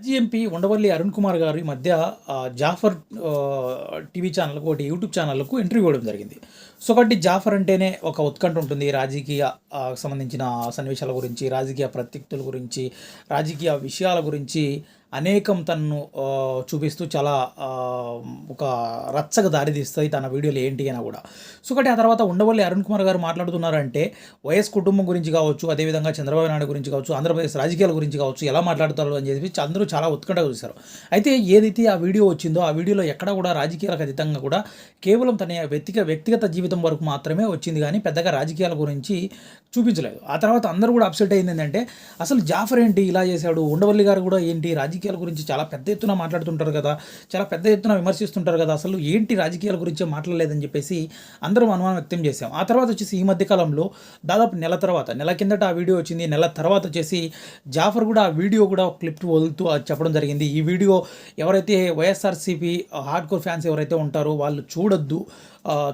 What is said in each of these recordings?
మాజీ ఎంపీ ఉండవల్లి అరుణ్ కుమార్ గారు ఈ మధ్య జాఫర్ టీవీ ఛానల్కు ఒకటి యూట్యూబ్ ఛానల్కు ఇంటర్వ్యూ ఇవ్వడం జరిగింది. సో కాబట్టి జాఫర్ అంటేనే ఒక ఉత్కంఠ ఉంటుంది రాజకీయ సంబంధించిన సన్నివేశాల గురించి రాజకీయ ప్రత్యక్తుల గురించి రాజకీయ విషయాల గురించి అనేకం తనను చూపిస్తూ చాలా ఒక రచ్చగా దారితీస్తుంది తన వీడియోలు ఏంటి అయినా కూడా. సో కాబట్టి ఆ తర్వాత ఉండవల్లి అరుణ్ కుమార్ గారు మాట్లాడుతున్నారంటే వైఎస్ కుటుంబం గురించి కావచ్చు అదేవిధంగా చంద్రబాబు నాయుడు గురించి కావచ్చు ఆంధ్రప్రదేశ్ రాజకీయాల గురించి కావచ్చు ఎలా మాట్లాడతారు అని చెప్పి అందరూ చాలా ఉత్కంఠ చూశారు. అయితే ఏదైతే ఆ వీడియో వచ్చిందో ఆ వీడియోలో ఎక్కడ కూడా రాజకీయాలకు అతీతంగా కూడా కేవలం తన వ్యక్తిగత వ్యక్తిగత జీవితం వరకు మాత్రమే వచ్చింది కానీ పెద్దగా రాజకీయాల గురించి చూపించలేదు. ఆ తర్వాత అందరూ కూడా అప్సెట్ అయింది ఏంటంటే అసలు జాఫర్ ఏంటి ఇలా చేశాడు ఉండవల్లి గారు కూడా ఏంటి రాజకీయ రాజకీయాల గురించి చాలా పెద్ద ఎత్తున మాట్లాడుతుంటారు కదా చాలా పెద్ద ఎత్తున విమర్శిస్తుంటారు కదా అసలు ఏంటి రాజకీయాల గురించి మాట్లాడలేదని చెప్పేసి అందరం అనుమానం వ్యక్తం చేశాం. ఆ తర్వాత వచ్చేసి ఈ మధ్యకాలంలో దాదాపు నెల తర్వాత నెల కిందట ఆ వీడియో వచ్చింది. నెల తర్వాత వచ్చేసి జాఫర్ కూడా ఆ వీడియో కూడా ఒక క్లిప్ వదులుతూ అది చెప్పడం జరిగింది. ఈ వీడియో ఎవరైతే వైఎస్ఆర్సీపీ హార్డ్ కోర్ ఫ్యాన్స్ ఎవరైతే ఉంటారో వాళ్ళు చూడొద్దు.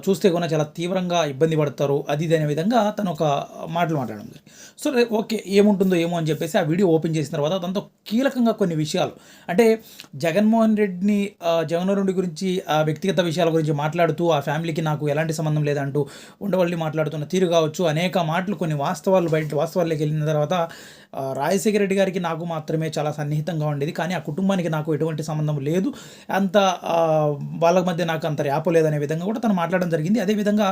చూస్తే కూడా చాలా తీవ్రంగా ఇబ్బంది పడతారు అది ఇది అనే విధంగా తను ఒక మాటలు మాట్లాడడం జరిగింది. సో ఓకే ఏముంటుందో ఏమో అని చెప్పేసి ఆ వీడియో ఓపెన్ చేసిన తర్వాత దాంతో కీలకంగా కొన్ని విషయాలు. అంటే జగన్మోహన్ రెడ్డిని జగన్మోహన్ రెడ్డి గురించి ఆ వ్యక్తిగత విషయాల గురించి మాట్లాడుతూ ఆ ఫ్యామిలీకి నాకు ఎలాంటి సంబంధం లేదంటూ ఉండవల్లి మాట్లాడుతున్న తీరు కావచ్చు అనేక మాటలు కొన్ని వాస్తవాలు బయట వాస్తవాల్లోకి వెళ్ళిన తర్వాత రాజశేఖర రెడ్డి గారికి నాకు మాత్రమే చాలా సన్నిహితంగా ఉండేది. కానీ ఆ కుటుంబానికి నాకు ఎటువంటి సంబంధం లేదు. అంత వాళ్ళ మధ్య నాకు అంత ర్యాపో లేదనే విధంగా కూడా తను మాట్లాడడం జరిగింది. అదేవిధంగా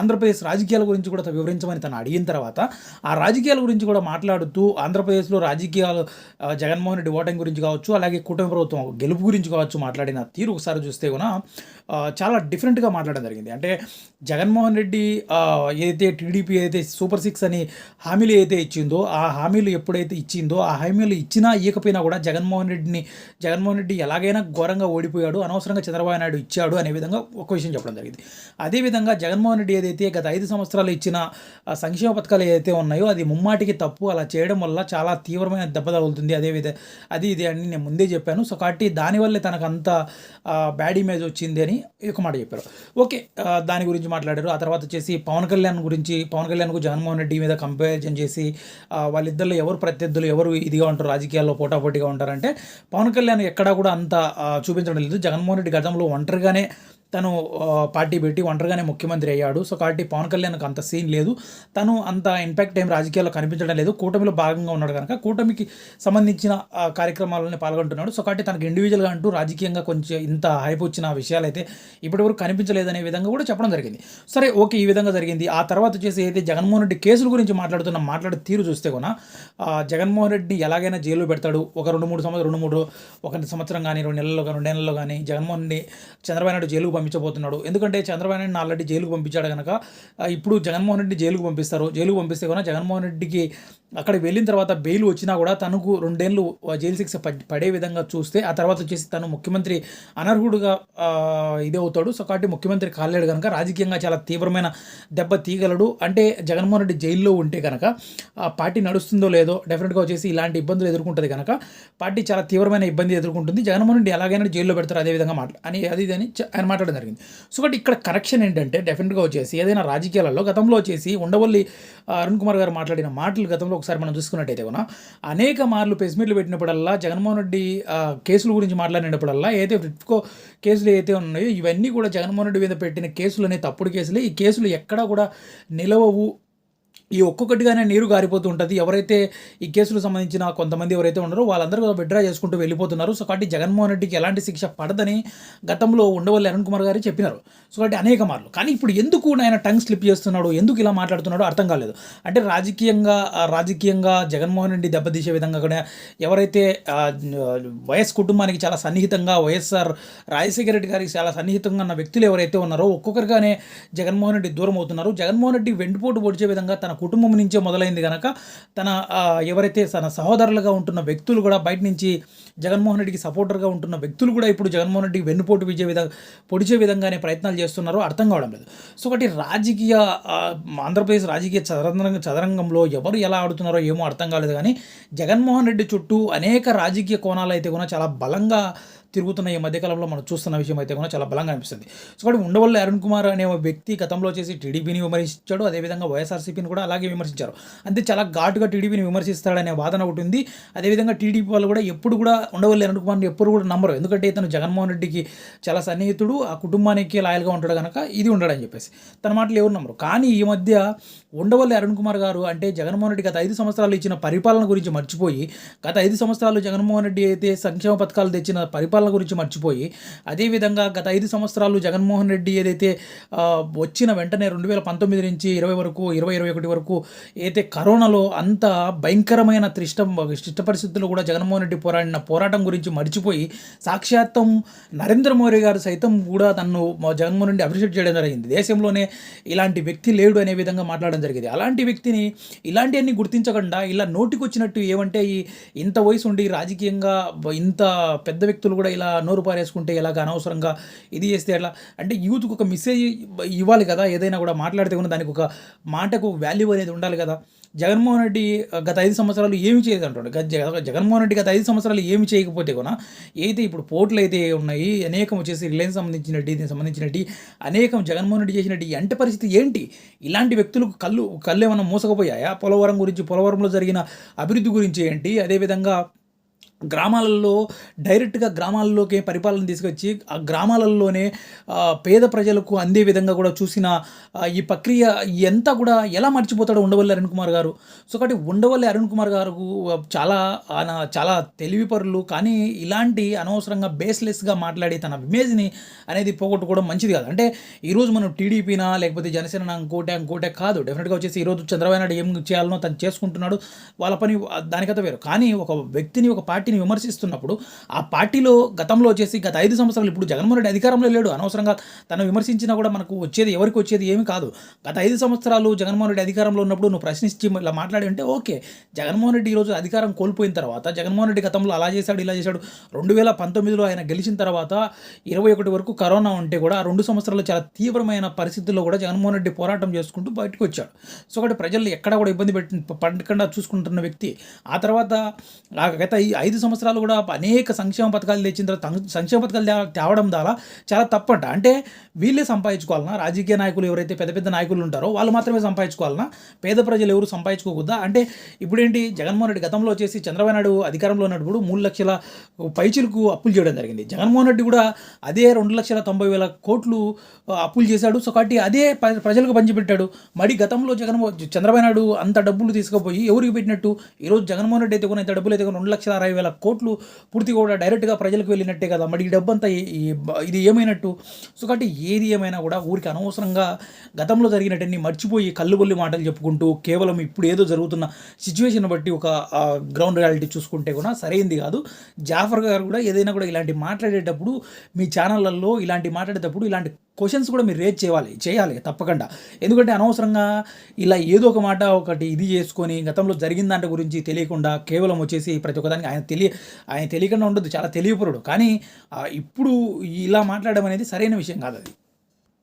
ఆంధ్రప్రదేశ్ రాజకీయాల గురించి కూడా వివరించమని తను అడిగిన తర్వాత ఆ రాజకీయాల గురించి కూడా మాట్లాడుతూ ఆంధ్రప్రదేశ్లో రాజకీయాలు జగన్మోహన్ రెడ్డి ఓటమి గురించి కావచ్చు అలాగే కూటమి ప్రభుత్వం గెలుపు గురించి కావచ్చు మాట్లాడిన తీరు ఒకసారి చూస్తే కూడా చాలా డిఫరెంట్గా మాట్లాడడం జరిగింది. అంటే జగన్మోహన్ రెడ్డి ఏదైతే టీడీపీ ఏదైతే సూపర్ సిక్స్ అని హామీలు ఏదైతే ఇచ్చిందో ఆ హామీలు ఎప్పుడైతే ఇచ్చిందో ఆ హామీలు ఇచ్చినా ఇవ్వకపోయినా కూడా జగన్మోహన్ రెడ్డిని జగన్మోహన్ రెడ్డి ఎలాగైనా ఘోరంగా ఓడిపోయాడు అనవసరంగా చంద్రబాబు నాయుడు ఇచ్చాడు అనే విధంగా ఒక విషయం చెప్పడం జరిగింది. అదేవిధంగా జగన్మోహన్ రెడ్డి ఏదైతే గత ఐదు సంవత్సరాలు ఇచ్చిన సంక్షేమ పథకాలు ఏదైతే ఉన్నాయో అది ముమ్మాటికి తప్పు అలా చేయడం వల్ల చాలా తీవ్రమైన దెబ్బ తగులుతుంది. అదేవిధ అది ఇది అని నేను ముందే చెప్పాను. సో కాబట్టి దానివల్లే తనకు అంత బ్యాడ్ ఇమేజ్ వచ్చింది అని ఒక మాట చెప్పారు. ఓకే దాని గురించి మాట్లాడారు. ఆ తర్వాత వచ్చేసి పవన్ కళ్యాణ్ గురించి పవన్ కళ్యాణ్కు జగన్మోహన్ రెడ్డి మీద కంపారిజన్ చేసి వాళ్ళిద్దరిలో ఎవరు ప్రత్యర్థులు ఎవరు ఇదిగా ఉంటారు రాజకీయాల్లో పోటాపోటీగా ఉంటారంటే పవన్ కళ్యాణ్ ఎక్కడా కూడా అంత చూపించడం లేదు. జగన్మోహన్ రెడ్డి గతంలో ఒంటరిగానే తను పార్టీ పెట్టి ఒంటరిగానే ముఖ్యమంత్రి అయ్యాడు. సో కాబట్టి పవన్ కళ్యాణ్కి అంత సీన్ లేదు. తను అంత ఇంపాక్ట్ ఏం రాజకీయాల్లో కనిపించడం లేదు. కూటమిలో భాగంగా ఉన్నాడు కనుక కూటమికి సంబంధించిన కార్యక్రమాలని పాల్గొంటున్నాడు. సో కాబట్టి తనకు ఇండివిజువల్గా అంటూ రాజకీయంగా కొంచెం ఇంత హైప్ వచ్చిన విషయాలు అయితే ఇప్పటివరకు కనిపించలేదనే విధంగా కూడా చెప్పడం జరిగింది. సరే ఓకే ఈ విధంగా జరిగింది. ఆ తర్వాత వచ్చేసి అయితే జగన్మోహన్ రెడ్డి కేసుల గురించి మాట్లాడుతున్న మాట్లాడే తీరు చూస్తే కూడా జగన్మోహన్ రెడ్డి ఎలాగైనా జైల్లో పెడతాడు. ఒక రెండు మూడు సంవత్సరం రెండు మూడు ఒక సంవత్సరం కానీ రెండు నెలల్లో కానీ రెండు నెలల్లో కానీ జగన్మోహన్ రెడ్డి చంద్రబాబు నాయుడు జైలు పంపించబోతున్నాడు. ఎందుకంటే చంద్రబాబు నాయుడు ఆల్రెడీ జైలుకు పంపించాడు కనుక ఇప్పుడు జగన్మోహన్ రెడ్డి జైలుకు పంపిస్తారు. జైలుకు పంపిస్తే కూడా జగన్మోహన్ రెడ్డికి అక్కడ వెళ్ళిన తర్వాత బెయిల్ వచ్చినా కూడా తనకు రెండేళ్ళు జైలు శిక్ష పడ్- పడే విధంగా చూస్తే ఆ తర్వాత వచ్చేసి తను ముఖ్యమంత్రి అనర్హుడుగా ఇదే అవుతాడు. సో కాబట్టి ముఖ్యమంత్రి కాలేడు కనుక రాజకీయంగా చాలా తీవ్రమైన దెబ్బ తీయగలడు అంటే జగన్మోహన్ రెడ్డి జైల్లో ఉంటే కనుక ఆ పార్టీ నడుస్తుందో లేదో డెఫినెట్గా వచ్చేసి ఇలాంటి ఇబ్బందులు ఎదుర్కొంటుంది కనుక పార్టీ చాలా తీవ్రమైన ఇబ్బంది ఎదుర్కొంటుంది. జగన్మోహన్ రెడ్డి ఎలాగైనా జైల్లో పెడతారు అదే విధంగా మాట్లా అని అది అని ఆయన ఆయన మాట్లాడడం జరిగింది. సో బట్ ఇక్కడ కరెక్షన్ ఏంటంటే డెఫినెట్గా వచ్చేసి ఏదైనా రాజకీయాలలో గతంలో వచ్చేసి ఉండవల్లి అరుణ్ కుమార్ గారు మాట్లాడిన మాటలు గతంలో ఒకసారి మనం చూసుకున్నట్టయితే కూడా అనేక మార్లు ప్రెస్ మీట్లు పెట్టినప్పుడల్లా జగన్మోహన్ రెడ్డి కేసుల గురించి మాట్లాడినప్పుడల్లా ఏదైతే ఫ్రిట్కో కేసులు ఏదైతే ఉన్నాయో ఇవన్నీ కూడా జగన్మోహన్ రెడ్డి మీద పెట్టిన కేసులు అనే తప్పుడు కేసులు. ఈ కేసులు ఎక్కడా కూడా నిలవవు. ఈ ఒక్కొక్కటిగానే నీరు గారిపోతూ ఉంటుంది. ఎవరైతే ఈ కేసులకు సంబంధించిన కొంతమంది ఎవరైతే ఉన్నారో వాళ్ళందరూ విడ్డ్రా చేసుకుంటూ వెళ్ళిపోతున్నారు. సో కాబట్టి జగన్మోహన్ రెడ్డికి ఎలాంటి శిక్ష పడదని గతంలో ఉండవల్లి అరుణ్ కుమార్ గారు చెప్పినారు. సో కాబట్టి అనేక మార్లు. కానీ ఇప్పుడు ఎందుకు ఆయన టంగ్ స్లిప్ చేస్తున్నాడు? ఎందుకు ఇలా మాట్లాడుతున్నాడో అర్థం కాలేదు. అంటే రాజకీయంగా రాజకీయంగా జగన్మోహన్ రెడ్డి దెబ్బతీసే విధంగా కూడా ఎవరైతే వైఎస్ కుటుంబానికి చాలా సన్నిహితంగా వైఎస్ఆర్ రాజశేఖర రెడ్డి గారికి చాలా సన్నిహితంగా ఉన్న వ్యక్తులు ఎవరైతే ఉన్నారో ఒక్కొక్కరిగానే జగన్మోహన్ రెడ్డి దూరం అవుతున్నారు. జగన్మోహన్ రెడ్డి వెండిపోటు పొడిచే విధంగా తన కుటుంబం నుంచే మొదలైంది కనుక తన ఎవరైతే తన సహోదరులుగా ఉంటున్న వ్యక్తులు కూడా బయట నుంచి జగన్మోహన్ రెడ్డికి సపోర్టర్గా ఉంటున్న వ్యక్తులు కూడా ఇప్పుడు జగన్మోహన్ రెడ్డికి వెన్నుపోటు విజే విధంగా పొడిచే విధంగానే ప్రయత్నాలు చేస్తున్నారో అర్థం కావడం లేదు. సో ఒకటి రాజకీయ ఆంధ్రప్రదేశ్ రాజకీయ చదరంగ చదరంగంలో ఎవరు ఎలా ఆడుతున్నారో ఏమో అర్థం కాలేదు కానీ జగన్మోహన్ రెడ్డి చుట్టూ అనేక రాజకీయ కోణాలు అయితే కూడా చాలా బలంగా తిరుగుతున్న ఈ మధ్యకాలంలో మనం చూస్తున్న విషయం అయితే కూడా చాలా బలంగా అనిపిస్తుంది. సో కాబట్టి ఉండవల్లి అరుణ్ కుమార్ అనే వ్యక్తి గతంలో చేసి టీడీపీని విమర్శించాడు. అదేవిధంగా వైఎస్ఆర్సీపీని కూడా అలాగే విమర్శించారు. అంతే చాలా ఘాటుగా టీడీపీని విమర్శిస్తాడనే వాదన ఒకటి ఉంది. అదేవిధంగా టీడీపీ వాళ్ళు కూడా ఎప్పుడు కూడా ఉండవల్లి అరుణ్ కుమార్ని ఎప్పుడు కూడా నమ్మరు. ఎందుకంటే ఇతను జగన్మోహన్ రెడ్డికి చాలా సన్నిహితుడు. ఆ కుటుంబానికి లాయల్గా ఉంటాడు కనుక ఇది ఉండడని చెప్పేసి. తన మాటలు ఎవరు నమ్మరు. కానీ ఈ మధ్య ఉండవల్లి అరుణ్ కుమార్ గారు అంటే జగన్మోహన్ రెడ్డి గత ఐదు సంవత్సరాలు ఇచ్చిన పరిపాలన గురించి మర్చిపోయి గత ఐదు సంవత్సరాలు జగన్మోహన్ రెడ్డి అయితే సంక్షేమ పథకాలు తెచ్చిన పరిపాలన గురించి మర్చిపోయి అదేవిధంగా గత ఐదు సంవత్సరాలు జగన్మోహన్ రెడ్డి ఏదైతే వచ్చిన వెంటనే రెండు వేల పంతొమ్మిది నుంచి ఇరవై వరకు ఇరవై ఇరవై ఒకటి వరకు ఏదైతే కరోనాలో అంత భయంకరమైన త్రిష్ట క్లిష్ట పరిస్థితుల్లో కూడా జగన్మోహన్ రెడ్డి పోరాడిన పోరాటం గురించి మర్చిపోయి సాక్షాత్తం నరేంద్ర మోడీ గారు సైతం కూడా తను మా జగన్మోహన్ రెడ్డి అప్రిషియేట్ చేయడం జరిగింది. దేశంలోనే ఇలాంటి వ్యక్తి లేడు అనే విధంగా మాట్లాడడం జరిగింది. అలాంటి వ్యక్తిని ఇలాంటివన్నీ గుర్తించకుండా ఇలా నోటికొచ్చినట్టు ఏమంటే ఈ ఇంత వయసు ఉండి రాజకీయంగా ఇంత పెద్ద వ్యక్తులు కూడా ఇలా నోరు పారేసుకుంటే ఇలాగ అనవసరంగా ఇది చేస్తే ఎట్లా అంటే యూత్కి ఒక మెసేజ్ ఇవ్వాలి కదా ఏదైనా కూడా మాట్లాడితే కూడా దానికి ఒక మాటకు వాల్యూ అనేది ఉండాలి కదా. జగన్మోహన్ రెడ్డి గత ఐదు సంవత్సరాలు ఏమి చేయదు అంటాడు గత జగన్మోహన్ రెడ్డి గత ఐదు సంవత్సరాలు ఏమి చేయకపోతే కూడా ఏదైతే ఇప్పుడు పోర్టులు అయితే ఉన్నాయి అనేకం వచ్చేసి రిలయన్స్ సంబంధించినట్టు దీనికి సంబంధించినట్టు అనేకం జగన్మోహన్ రెడ్డి చేసినట్టు అంటే పరిస్థితి ఏంటి? ఇలాంటి వ్యక్తులకు కళ్ళు కళ్ళు ఏమైనా మూసకపోయాయా? పోలవరం గురించి పోలవరంలో జరిగిన అభివృద్ధి గురించి ఏంటి? అదేవిధంగా గ్రామాలలో డైరెక్ట్గా గ్రామాలలోకి పరిపాలన తీసుకొచ్చి ఆ గ్రామాలలోనే పేద ప్రజలకు అందే విధంగా కూడా చూసిన ఈ ప్రక్రియ ఎంత కూడా ఎలా మర్చిపోతాడో ఉండవల్లి అరుణ్ కుమార్ గారు. సో కాబట్టి ఉండవల్లి అరుణ్ కుమార్ గారు చాలా ఆయన చాలా తెలివిపరులు కానీ ఇలాంటి అనవసరంగా బేస్లెస్గా మాట్లాడి తన ఇమేజ్ని అనేది పోగొట్టుకోవడం మంచిది కాదు. అంటే ఈరోజు మనం టీడీపీనా లేకపోతే జనసేన ఇంకోటే ఇంకోటే కాదు. డెఫినెట్గా వచ్చేసి ఈరోజు చంద్రబాబు నాయుడు ఏం చేయాలనో తను చేసుకుంటున్నాడు వాళ్ళ పని దానికత వేరు. కానీ ఒక వ్యక్తిని ఒక పార్టీ పార్టీని విమర్శిస్తున్నప్పుడు ఆ పార్టీలో గతంలో వచ్చేసి గత ఐదు సంవత్సరాలు ఇప్పుడు జగన్మోహన్ రెడ్డి అధికారంలో లేడు. అనవసరంగా తను విమర్శించినా కూడా మనకు వచ్చేది ఎవరికి వచ్చేది ఏమి కాదు. గత ఐదు సంవత్సరాలు జగన్మోహన్ రెడ్డి అధికారంలో ఉన్నప్పుడు నువ్వు ప్రశ్నించి ఇలా మాట్లాడి ఉంటే ఓకే. జగన్మోహన్ రెడ్డి ఈరోజు అధికారం కోల్పోయిన తర్వాత జగన్మోహన్ రెడ్డి గతంలో అలా చేశాడు ఇలా చేశాడు రెండు వేల పంతొమ్మిదిలో ఆయన గెలిచిన తర్వాత ఇరవై ఒకటి వరకు కరోనా ఉంటే కూడా ఆ రెండు సంవత్సరాలు చాలా తీవ్రమైన పరిస్థితుల్లో కూడా జగన్మోహన్ రెడ్డి పోరాటం చేసుకుంటూ బయటకు వచ్చాడు. సో ఒకటి ప్రజలు ఎక్కడ కూడా ఇబ్బంది పెట్టి పడకుండా చూసుకుంటున్న వ్యక్తి ఆ తర్వాత గత ఈ ఐదు సంవత్సరాలు కూడా అనేక సంక్షేమ పథకాలు తెచ్చిన తర్వాత తం- సంక్షేమ పథకాలు తేవడం ద్వారా చాలా తప్పంట. అంటే వీళ్ళే సంపాదించుకోవాలన్నా రాజకీయ నాయకులు ఎవరైతే పెద్ద పెద్ద నాయకులు ఉంటారో వాళ్ళు మాత్రమే సంపాదించుకోవాలన్నా పేద ప్రజలు ఎవరు సంపాదించుకోకూడదా? అంటే ఇప్పుడేంటి జగన్మోహన్ రెడ్డి గతంలో వచ్చేసి చంద్రబాబు నాయుడు అధికారంలో ఉన్నప్పుడు మూడు లక్షల పైచులకు అప్పులు చేయడం జరిగింది. జగన్మోహన్ రెడ్డి కూడా అదే రెండు లక్షల తొంభై వేల కోట్లు అప్పులు చేశాడు. సో కాబట్టి అదే ప్ర- ప్రజలకు పంచిపెట్టాడు. మరి గతంలో జగన్మో చంద్రబాబు నాయుడు అంత డబ్బులు తీసుకుపోయి ఎవరికి పెట్టినట్టు? ఈరోజు జగన్మోహన్ రెడ్డి అయితే కూడా ఇంత డబ్బులు అయితే రెండు లక్షల అరవై వేల కోట్లు పూర్తిగా కూడా డైరెక్ట్గా ప్రజలకు వెళ్ళినట్టే కదా. మరి ఈ డబ్బంతా ఇది ఏమైనట్టు? సో కాబట్టి ఏది ఏమైనా కూడా ఊరికి అనవసరంగా గతంలో జరిగినట్టన్ని మర్చిపోయి కళ్ళుబొల్లి మాటలు చెప్పుకుంటూ కేవలం ఇప్పుడు ఏదో జరుగుతున్న సిచ్యువేషన్ బట్టి ఒక గ్రౌండ్ రియాలిటీ చూసుకుంటే కూడా సరైంది కాదు. జాఫర్ గారు కూడా ఏదైనా కూడా ఇలాంటి మాట్లాడేటప్పుడు మీ ఛానళ్ళల్లో ఇలాంటి మాట్లాడేటప్పుడు ఇలాంటి క్వశ్చన్స్ కూడా మీరు రేజ్ చేయాలి చేయాలి తప్పకుండా. ఎందుకంటే అనవసరంగా ఇలా ఏదో ఒక మాట ఒకటి ఇది చేసుకొని గతంలో జరిగిన దాంట్లో గురించి తెలియకుండా కేవలం వచ్చేసి ప్రతి ఒక్కదానికి ఆయన తెలియ ఆయన తెలియకుండా ఉండదు చాలా తెలియపరుడు కానీ ఇప్పుడు ఇలా మాట్లాడడం అనేది సరైన విషయం కాదు అది